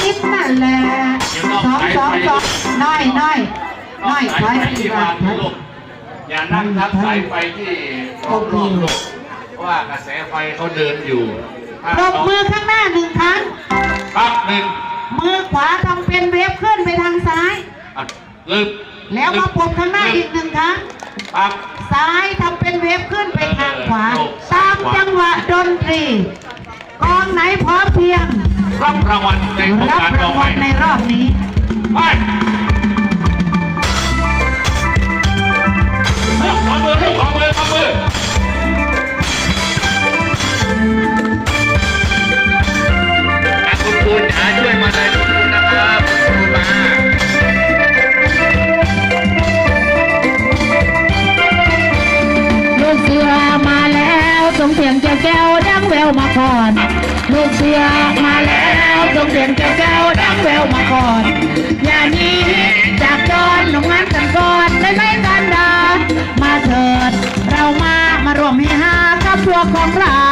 นิดนั่นแหละสองสองสองน้อยน้อยน้อยสายไฟที่มลูกอย่านั่งทับสายไฟที่รอบรอบลูเพราะว่ากระแสไฟเขาเดินอยู่ปรบมือข้างหน้าหนึ่งครั้งปั๊บหนึ่งมือขวาทำเป็นเวฟขึ้นไปทางซ้ายลืมแล้วมาปรบข้างหน้าอีกหนึ่งครั้งปั๊บซ้ายทำเป็นเวฟขึ้นไปทางขวา ตามจังหวะดนตรีกองไหนพร้อมเพียง รับรางวัลในรับราองวัลในรอบนี้ไปขอมือขอมือขอมือคุณคุณหาช่วยมาเลยคุนะครับคุณคุมาลูกเสือมาแล้วสงเสียงแก้วแก้วดังแววมาก่อน ลูกเสือมาแล้วส่งเสีนงแก้วดังแววมาก่อน อย่านี้จากจอนหนงงานกันก่อนได้ไหมกันดา มาเถิด เรามา มารวมให้ห้าครอบพวของเรา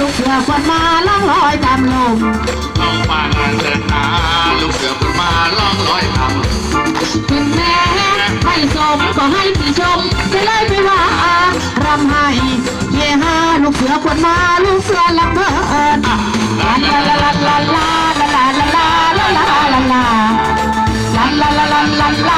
ลูกเสือควันมาล่องลอยตามลมลองมางานเดิดนาลูกเสือควันมาล่องลอยตามลมถึแม่ไม่สมก็ให้พี่ชมจะเลยไปว่ารำให้เย่ฮาลูกเสือควันมาลูกเสือลำเบิดลาลาลาลาลาลาลาลาลาลาลาลาลาลาลาลา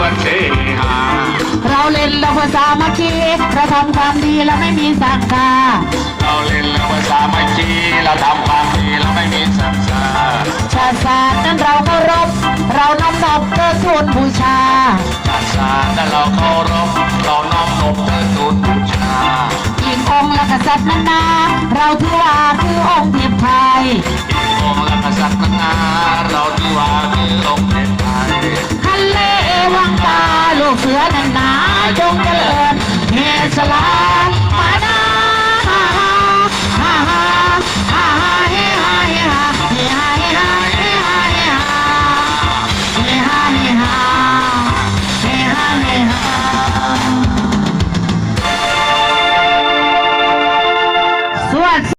วนเสหา เราเล่นแล้วภาษามัคคีเราทำความดีและไม่มีสังคาเราเล่นแล้วภาษาไม่ชีเราทำความดีเราไม่มีสังสารชาติศาสตร์นั้นเราเคารพ เราน้อมนบเพื่อทูลบูชาศาสนาแต่เราเคารพ เราน้อมนบเทิดทูนบูชาอีกองค์และกษัตริย์นั้นนาเราถือว่าคือองค์เทพไทยอีกองค์และกษัตริย์นั้นนาเราที่ว่า สือนันนาจงเจริญเฮสลา